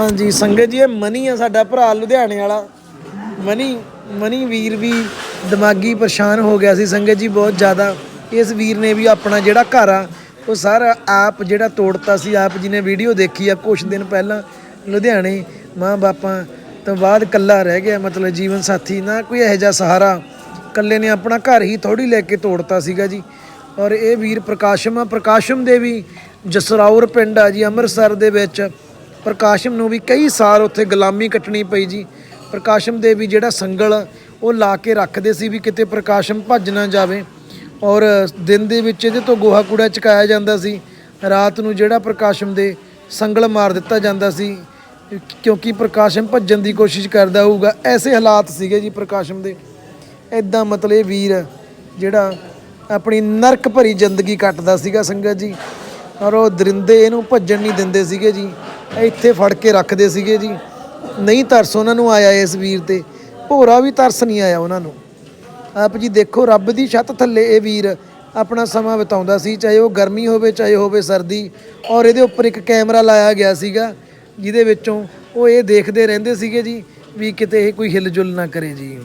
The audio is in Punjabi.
ਹਾਂਜੀ, ਸੰਗਤ ਜੀ, ਇਹ ਮਨੀ ਆ ਸਾਡਾ ਭਰਾ ਲੁਧਿਆਣੇ ਵਾਲਾ। ਮਨੀ ਮਨੀ ਵੀਰ ਵੀ ਦਿਮਾਗੀ ਪਰੇਸ਼ਾਨ ਹੋ ਗਿਆ ਸੀ, ਸੰਗਤ ਜੀ ਬਹੁਤ ਜ਼ਿਆਦਾ। ਇਸ ਵੀਰ ਨੇ ਵੀ ਆਪਣਾ ਜਿਹੜਾ ਘਰ ਆ, ਉਹ ਸਾਰਾ ਆਪ ਜਿਹੜਾ ਤੋੜਤਾ ਸੀ, ਆਪ ਜੀ ਨੇ ਵੀਡੀਓ ਦੇਖੀ ਆ ਕੁਝ ਦਿਨ ਪਹਿਲਾਂ ਲੁਧਿਆਣੇ। ਮਾਂ ਬਾਪਾਂ ਤੋਂ ਬਾਅਦ ਕੱਲਾ ਰਹਿ ਗਿਆ, ਮਤਲਬ ਜੀਵਨ ਸਾਥੀ। ਨਾ ਕੋਈ ਇਹੋ ਜਿਹਾ ਸਹਾਰਾ ਕੱਲੇ ਨੇ ਆਪਣਾ ਘਰ ਹੀ ਥੋੜੀ ਲੈ ਕੇ ਤੋੜਤਾ ਸੀਗਾ ਜੀ। ਔਰ ਇਹ ਵੀਰ ਪ੍ਰਕਾਸ਼ਮ ਆ, ਪ੍ਰਕਾਸ਼ਮ ਦੇ ਵੀ ਜਸਰਾਉਰ ਪਿੰਡ ਆ ਜੀ, ਅੰਮ੍ਰਿਤਸਰ ਦੇ ਵਿੱਚ। ਪ੍ਰਕਾਸ਼ਮ ਨੂੰ ਵੀ ਕਈ ਸਾਲ ਉੱਥੇ ਗੁਲਾਮੀ ਕੱਟਣੀ ਪਈ ਜੀ। ਪ੍ਰਕਾਸ਼ਮ ਦੇ ਵੀ ਜਿਹੜਾ ਸੰਗਲ, ਉਹ ਲਾ ਕੇ ਰੱਖਦੇ ਸੀ ਵੀ ਕਿਤੇ ਪ੍ਰਕਾਸ਼ਮ ਭੱਜ ਨਾ ਜਾਵੇ। ਔਰ ਦਿਨ ਦੇ ਵਿੱਚ ਇਹਦੇ ਤੋਂ ਗੋਹਾ ਕੂੜਾ ਚਕਾਇਆ ਜਾਂਦਾ ਸੀ। ਰਾਤ ਨੂੰ ਜਿਹੜਾ ਪ੍ਰਕਾਸ਼ਮ ਦੇ ਸੰਗਲ ਮਾਰ ਦਿੱਤਾ ਜਾਂਦਾ ਸੀ, ਕਿਉਂਕਿ ਪ੍ਰਕਾਸ਼ਮ ਭੱਜਣ ਦੀ ਕੋਸ਼ਿਸ਼ ਕਰਦਾ ਹੋਊਗਾ। ਐਸੇ ਹਾਲਾਤ ਸੀਗੇ ਜੀ ਪ੍ਰਕਾਸ਼ਮ ਦੇ। ਐਦਾਂ ਮਤਲਬ ਇਹ ਵੀਰ ਜਿਹੜਾ ਆਪਣੀ ਨਰਕ ਭਰੀ ਜ਼ਿੰਦਗੀ ਕੱਟਦਾ ਸੀਗਾ ਸੰਗਤ ਜੀ। ਔਰ ਉਹ ਦਰਿੰਦੇ ਇਹਨੂੰ ਭੱਜਣ ਨਹੀਂ ਦਿੰਦੇ ਸੀਗੇ ਜੀ। ਇੱਥੇ ਫੜ ਕੇ ਰੱਖਦੇ ਸੀਗੇ ਜੀ। ਨਹੀਂ ਤਰਸ ਉਹਨਾਂ ਨੂੰ ਆਇਆ ਇਸ ਵੀਰ ਤੇ। ਭੋਰਾ ਵੀ ਤਰਸ ਨਹੀਂ ਆਇਆ ਉਹਨਾਂ ਨੂੰ। ਆਪ ਜੀ ਦੇਖੋ, ਰੱਬ ਦੀ ਛੱਤ ਥੱਲੇ ਇਹ ਵੀਰ ਆਪਣਾ ਸਮਾਂ ਬਿਤਾਉਂਦਾ ਸੀ, ਚਾਹੇ ਉਹ ਗਰਮੀ ਹੋਵੇ, ਚਾਹੇ ਹੋਵੇ ਸਰਦੀ। ਔਰ ਇਹਦੇ ਉੱਪਰ ਇੱਕ ਕੈਮਰਾ ਲਾਇਆ ਗਿਆ ਸੀਗਾ, ਜਿਹਦੇ ਵਿੱਚੋਂ ਉਹ ਇਹ ਦੇਖਦੇ ਰਹਿੰਦੇ ਸੀਗੇ ਜੀ, ਵੀ ਕਿਤੇ ਇਹ ਕੋਈ ਹਿਲਜੁਲ ਨਾ ਕਰੇ ਜੀ।